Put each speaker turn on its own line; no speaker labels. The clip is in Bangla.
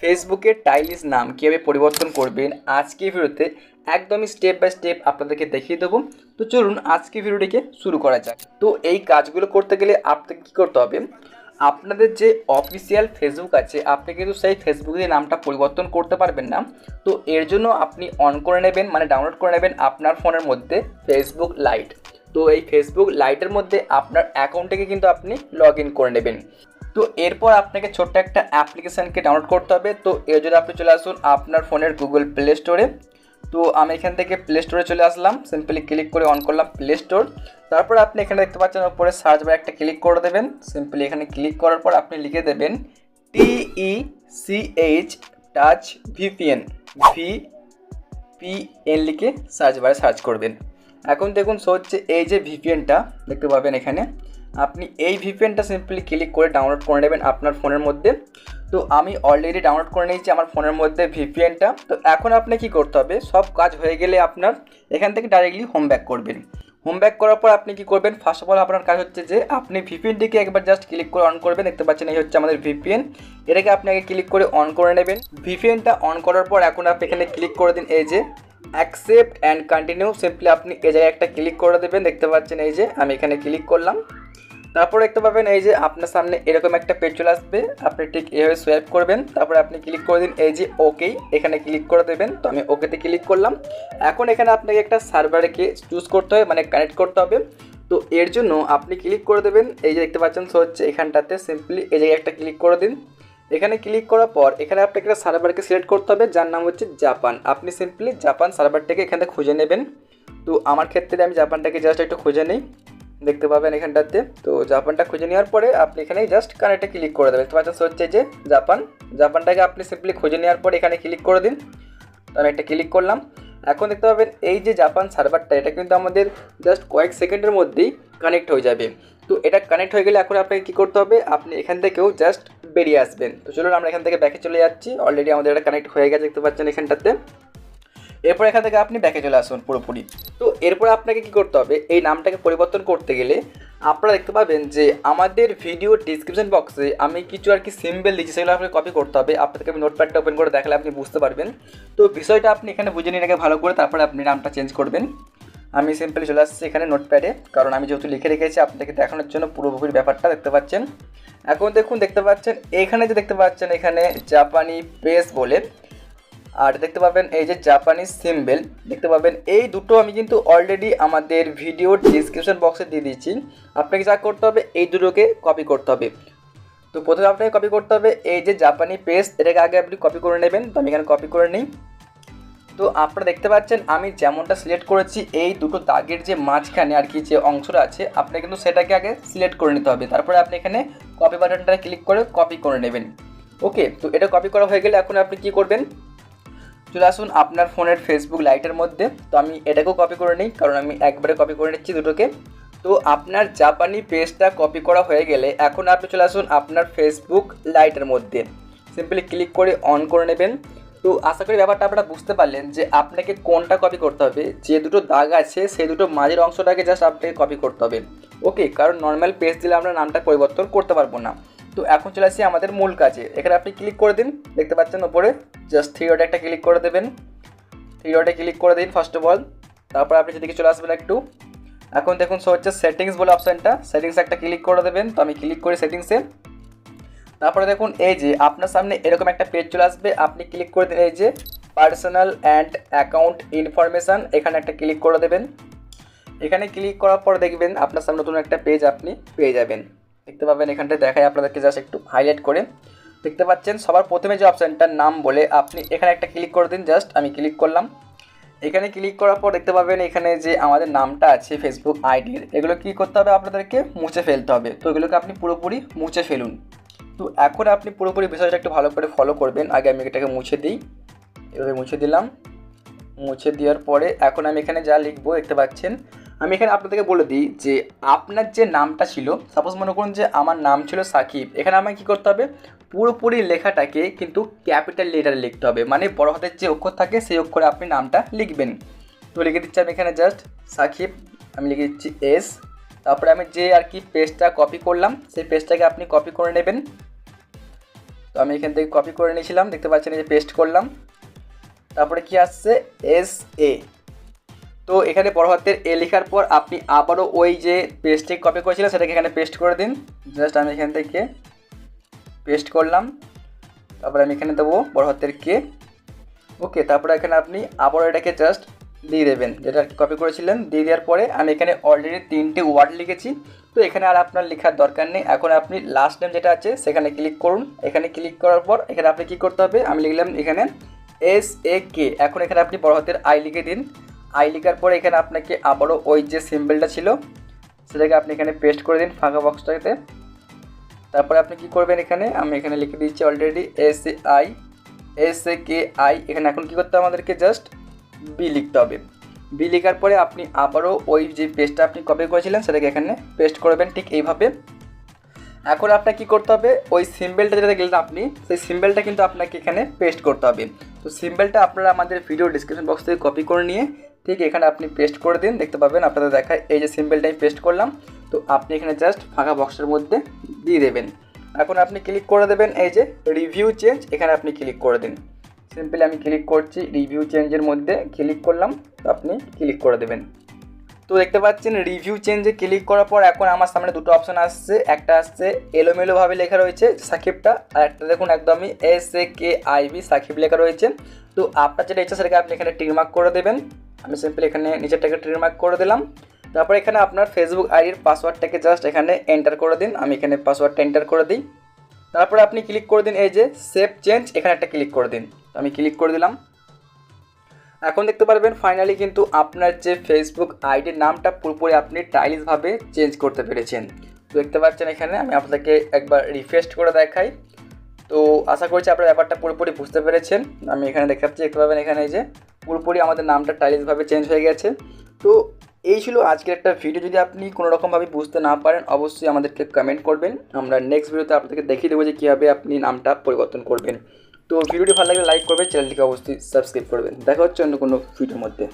ফেসবুকের টাইলিস নাম কীভাবে পরিবর্তন করবেন আজকে ভিডিওতে একদমই স্টেপ বাই স্টেপ আপনাদেরকে দেখিয়ে দেবো। তো চলুন আজকে ভিডিওটিকে শুরু করা যাক। তো এই কাজগুলো করতে গেলে আপনাকে কী করতে হবে? আপনাদের যে অফিসিয়াল ফেসবুক আছে, আপনি কিন্তু সেই ফেসবুকের নামটা পরিবর্তন করতে পারবেন না। তো এর জন্য আপনি অন করে নেবেন মানে ডাউনলোড করে নেবেন আপনার ফোনের মধ্যে ফেসবুক লাইট তো এই ফেসবুক লাইটের মধ্যে আপনার অ্যাকাউন্টটাকে কিন্তু আপনি লগ করে নেবেন। তো এরপর আপনাকে ছোট্ট একটা অ্যাপ্লিকেশানকে ডাউনলোড করতে হবে। তো এর জন্য আপনি চলে আসুন আপনার ফোনের গুগল প্লে স্টোরে তো আমি এখান থেকে প্লে স্টোরে চলে আসলাম। সিম্পলি ক্লিক করে অন করলাম প্লে স্টোর তারপর আপনি এখানে দেখতে পাচ্ছেন উপরে সার্চ বারে একটা ক্লিক করে দেবেন। সিম্পলি এখানে ক্লিক করার পর আপনি লিখে দেবেন TE CH touch VPN V PN লিখে সার্চ বারে সার্চ করবেন। এখন দেখুন সো হচ্ছে এই যে ভিপিএনটা দেখতে পাবেন এখানে। আপনি এই ভিপিএনটা সিম্পলি ক্লিক করে ডাউনলোড করে নেবেন আপনার ফোনের মধ্যে। তো আমি অলরেডি ডাউনলোড করে নিয়েছি আমার ফোনের মধ্যে ভিপিএনটা তো এখন আপনি কি করতে হবে? সব কাজ হয়ে গেলে আপনার এখান থেকে ডাইরেক্টলি হোম ব্যাক করবেন। হোম ব্যাক করার পর আপনি কি করবেন? ফার্স্ট অফ অল আপনার কাজ হচ্ছে যে আপনি ভিপিএনটিকে একবার জাস্ট ক্লিক করে অন করবেন। দেখতে পাচ্ছেন এই হচ্ছে আমাদের ভিপিএন এটাকে আপনি আগে ক্লিক করে অন করে নেবেন। ভিপিএনটা অন করার পর এখন আপনি এখানে ক্লিক করে দিন এই যে অ্যাকসেপ্ট অ্যান্ড কন্টিনিউ সিম্পলি আপনি এই জায়গায় একটা ক্লিক করে দেবেন। দেখতে পাচ্ছেন এই যে আমি এখানে ক্লিক করলাম। তারপর দেখতে পাবেন এই যে আপনার সামনে এরকম একটা পেজ চলে আসবে। আপনি ঠিক এভাবে সোয়াইপ করবেন, তারপরে আপনি ক্লিক করে দিন, এই যে ওকেই এখানে ক্লিক করে দেবেন। তো আমি ওকেতে ক্লিক করলাম। এখন এখানে আপনাকে একটা সার্ভারকে চুজ করতে হবে মানে কানেক্ট করতে হবে। তো এর জন্য আপনি ক্লিক করে দেবেন, এই যে দেখতে পাচ্ছেন সো হচ্ছে এখানটাতে সিম্পলি এই জায়গায় একটা ক্লিক করে দিন। এখানে ক্লিক করার পর, এখানে আপনাকে একটা সার্ভারকে সিলেক্ট করতে হবে, যার নাম হচ্ছে জাপান আপনি সিম্পলি জাপান সার্ভারটাকে এখান খুঁজে নেবেন। তো আমার ক্ষেত্রে আমি জাপানটাকে জাস্ট একটু খুঁজে নিই। দেখতে পাবেন এখানটাতে। তো জাপানটা খুঁজে নেওয়ার পরে আপনি এখানে জাস্ট কানেক্টে ক্লিক করে দেবেন। তোমার হচ্ছে যে জাপান। জাপানটাকে আপনি সিম্পলি খুঁজে নেওয়ার পরে এখানে ক্লিক করে দিন। তো আমি একটা ক্লিক করলাম। এখন দেখতে পাবেন এই যে জাপান সার্ভারটা, এটা কিন্তু আমাদের জাস্ট কয়েক সেকেন্ডের মধ্যেই কানেক্ট হয়ে যাবে। তো এটা কানেক্ট হয়ে গেলে এখন আপনাকে কী করতে হবে? আপনি এখান থেকেও জাস্ট বেরিয়ে আসবেন। তো চলুন আমরা এখান থেকে ব্যাকে চলে যাচ্ছি। অলরেডি আমাদের এটা কানেক্ট হয়ে গেছে, দেখতে পাচ্ছেন এখানটাতে। এরপর এখান থেকে আপনি ব্যাকে চলে আসুন পুরোপুরি। তো এরপর আপনাকে কি করতে হবে, এই নামটাকে পরিবর্তন করতে গেলে আপনারা দেখতে পাবেন যে আমাদের ভিডিও ডিসক্রিপশন বক্সে আমি কিছু আর কি সিম্বল দিচ্ছি সেগুলো আপনাকে কপি করতে হবে। আপনাদেরকে আমি নোটপ্যাডটা ওপেন করে দেখালে আপনি বুঝতে পারবেন। তো বিষয়টা আপনি এখানে বুঝে নিন আগে ভালো করে, তারপরে আপনি নামটা চেঞ্জ করবেন। আমি সিম্পলি চলে আসছি এখানে নোটপ্যাডে কারণ আমি যেহেতু লিখে রেখেছি, আপনাদেরকে দেখানোর জন্য পুরোপুরি ব্যাপারটা দেখতে পাচ্ছেন। এখন দেখুন, দেখতে পাচ্ছেন, এখানে যে দেখতে পাচ্ছেন, এখানে জাপানি পেস বলে আর দেখতে পাবেন এই যে জাপানিজ সিম্বল দেখতে পাবেন এই দুটো আমি কিন্তু অলরেডি আমাদের ভিডিও ডিসক্রিপশন বক্সে দিয়ে দিচ্ছি আপনাকে যা করতে হবে, এই দুটোকে কপি করতে হবে। তো প্রথমে আপনাকে কপি করতে হবে এই যে জাপানি পেস্ট এটাকে আগে আপনি কপি করে নেবেন। তো আমি এখানে কপি করে নিই। তো আপনারা দেখতে পাচ্ছেন, আমি যেমনটা সিলেক্ট করেছি, এই দুটো দাগের যে মাঝখানে আর কি যে অংশটা আছে, আপনাকে কিন্তু সেটাকে আগে সিলেক্ট করে নিতে হবে। তারপরে আপনি এখানে কপি বাটনটা ক্লিক করে কপি করে নেবেন। ওকে তো এটা কপি করা হয়ে গেলে এখন আপনি কী করবেন? চলে আসুন আপনার ফোনের ফেসবুক লাইটের মধ্যে। তো আমি এটাকেও কপি করে নিই, কারণ আমি একবারে কপি করে নিচ্ছি দুটোকে। তো আপনার জাপানি পেজটা কপি করা হয়ে গেলে এখন আপনি চলে আসুন আপনার ফেসবুক লাইটের মধ্যে। সিম্পলি ক্লিক করে অন করে নেবেন। তো আশা করি ব্যাপারটা আপনারা বুঝতে পারলেন যে আপনাকে কোনটা কপি করতে হবে, যে দুটো দাগ আছে সেই দুটো মাঝের অংশটাকে জাস্ট আপনাকে কপি করতে হবে। ওকে কারণ নর্মাল পেজ দিলে আমরা নামটা পরিবর্তন করতে পারব না। তো এখন চলে আসি আমাদের মূল কাজে। এখানে আপনি ক্লিক করে দিন, দেখতে পাচ্ছেন ওপরে জাস্ট থ্রি ডটে একটা ক্লিক করে দেবেন। থ্রি ডটে ক্লিক করে দিন ফার্স্ট অফ অল তারপর আপনি সেদিকে চলে আসবেন একটু। এখন দেখুন সো হচ্ছে সেটিংস বলে অপশানটা সেটিংস একটা ক্লিক করে দেবেন, তো আমি ক্লিক করি সেটিংসে তারপরে দেখুন, এই যে আপনার সামনে এরকম একটা পেজ চলে আসবে, আপনি ক্লিক করে দিন এই যে পার্সোনাল অ্যান্ড অ্যাকাউন্ট ইনফরমেশান এখানে একটা ক্লিক করে দেবেন। এখানে ক্লিক করার পর দেখবেন, আপনার সামনে নতুন একটা পেজ আপনি পেয়ে যাবেন। দেখতে পাবেন এখানটায় দেখায় আপনাদেরকে জাস্ট একটু হাইলাইট করে। দেখতে পাচ্ছেন, সবার প্রথমে যে অপশানটার নাম বলে আপনি এখানে একটা ক্লিক করে দিন জাস্ট আমি ক্লিক করলাম। এখানে ক্লিক করার পর দেখতে পাবেন এখানে যে আমাদের নামটা আছে ফেসবুক আইডির এগুলো কী করতে হবে আপনাদেরকে? মুছে ফেলতে হবে। তো এগুলোকে আপনি পুরোপুরি মুছে ফেলুন। তো এখন আপনি পুরোপুরি বিষয়টা একটু ভালো করে ফলো করবেন। আগে আমি এটাকে মুছে দিই। এভাবে মুছে দিলাম। মুছে দেওয়ার পরে এখন আমি এখানে যা লিখব, দেখতে পাচ্ছেন আমি এখানে আপনাদেরকে বলে দিই যে আপনার যে নামটা ছিল সাপোজ মনে করুন যে আমার নাম ছিল সাকিব, এখানে আমাকে কী করতে হবে? পুরোপুরি লেখাটাকে কিন্তু ক্যাপিটাল লেটারে লিখতে হবে মানে বড় হাতের যে অক্ষর থাকে সেই অক্ষরে আপনি নামটা লিখবেন। তো লিখে দিচ্ছি আমি এখানে জাস্ট সাকিব, আমি লিখে দিচ্ছি এস তারপরে আমি যে আর কি পেজটা কপি করলাম, সেই পেজটাকে আপনি কপি করে নেবেন। তো আমি এখান থেকে কপি করে নিয়েছিলাম, দেখতে পাচ্ছেন এই যে পেস্ট করলাম। তারপরে কি আসছে? এস এ তো এখানে বড় হাতের এ লেখার পর আপনি আবারও ওই যে পেস্টে কপি করেছিলেন, সেটাকে এখানে পেস্ট করে দিন। জাস্ট আমি এখান থেকে পেস্ট করলাম। তারপরে আমি এখানে দেবো বড় হাতের কে। ওকে, তারপরে এখানে আপনি আবারও এটাকে জাস্ট দিয়ে দেবেন। যেটা কপি করেছিলেন, দিয়ে দেওয়ার পরে আমি এখানে অলরেডি তিনটে ওয়ার্ড লিখেছি। তো এখানে আর আপনার লেখার দরকার নেই। এখন আপনি লাস্ট নেম যেটা আছে, সেখানে ক্লিক করুন। এখানে ক্লিক করার পর এখানে আপনি কী করতে হবে? আমি লিখলাম এখানে এস এ কে এখন এখানে আপনি বড় হাতের আই লিখে দিন। আই লেখার পরে এখানে আপনাকে আবারও ওই যে সিম্বলটা ছিল, সেটাকে আপনি এখানে পেস্ট করে দিন ফাঁকা বক্সটাতে তারপরে আপনি কি করবেন এখানে? আমি এখানে লিখে দিচ্ছি already S A I S A K I এখানে এখন কী করতে হবে আমাদেরকে? জাস্ট বি লিখতে হবে। বি লেখার পরে আপনি আবারও ওই যে পেস্টটা আপনি কপি করেছিলেন, সেটাকে এখানে পেস্ট করবেন ঠিক এইভাবে। এখন আপনাকে কী করতে হবে? ওই সিম্বলটা যেটা দেখলেন আপনি, সেই সিম্বলটা কিন্তু আপনাকে এখানে পেস্ট করতে হবে। তো সিম্বলটা আপনারা আমাদের ভিডিও ডিসক্রিপশন বক্স থেকে কপি করে নিয়ে ঠিক এখানে আপনি পেস্ট করে দিন, দেখতে পাবেন আপনাদের দেখায় এই যে সিম্বলটা আমি পেস্ট করলাম। তো আপনি এখানে জাস্ট ফাঁকা বক্সের মধ্যে দিয়ে দেবেন। এখন আপনি ক্লিক করে দেবেন এই যে রিভিউ চেঞ্জ এখানে আপনি ক্লিক করে দিন। সিম্পলি আমি ক্লিক করছি রিভিউ চেঞ্জের মধ্যে ক্লিক করলাম, তো আপনি ক্লিক করে দেবেন। তো দেখতে পাচ্ছেন রিভিউ চেঞ্জে ক্লিক করার পর এখন আমার সামনে দুটো অপশন আসছে। একটা আসছে এলোমেলোভাবে লেখা রয়েছে সাকিবটা, আর একটা দেখুন একদমই S A K I B Sakib লেখা রয়েছে। তো আপনার যেটা ইচ্ছা সেটাকে আপনি এখানে টিকমার্ক করে দেবেন। আমি সিম্পলি এখানে নিচেরটাকে টিকমার্ক করে দিলাম। তারপর এখানে আপনার ফেসবুক আইডির পাসওয়ার্ডটাকে জাস্ট এখানে এন্টার করে দিন। আমি এখানে পাসওয়ার্ডটা এন্টার করে দিই। তারপরে আপনি ক্লিক করে দিন এই যে সেভ চেঞ্জ এখানে একটা ক্লিক করে দিন। আমি ক্লিক করে দিলাম। এখন দেখতে পারবেন ফাইনালি কিন্তু আপনার যে ফেসবুক আইডির নামটা পুরোপুরি আপনি টাইলিশভাবে চেঞ্জ করতে পেরেছেন। তো দেখতে পাচ্ছেন এখানে আমি আপনাকে একবার রিফ্রেশ করে দেখাই। তো আশা করছি আপনার ব্যাপারটা পুরোপুরি বুঝতে পেরেছেন। আমি এখানে দেখতে পাচ্ছি, দেখতে পাবেন এখানে এই যে পুরোপুরি আমাদের নামটা টাইলসভাবে চেঞ্জ হয়ে গেছে। তো এই ছিল আজকের একটা ভিডিও যদি আপনি কোনো রকমভাবে বুঝতে না পারেন, অবশ্যই আমাদেরকে কমেন্ট করবেন। আমরা নেক্সট ভিডিওতে আপনাদেরকে দেখিয়ে দেবো যে কীভাবে আপনি নামটা পরিবর্তন করবেন। তো ভিডিওটি ভালো লাগলে লাইক করবেন চ্যানেলটিকে অবশ্যই সাবস্ক্রাইব করবেন। দেখা হচ্ছে অন্য কোনো ভিডিওর মধ্যে।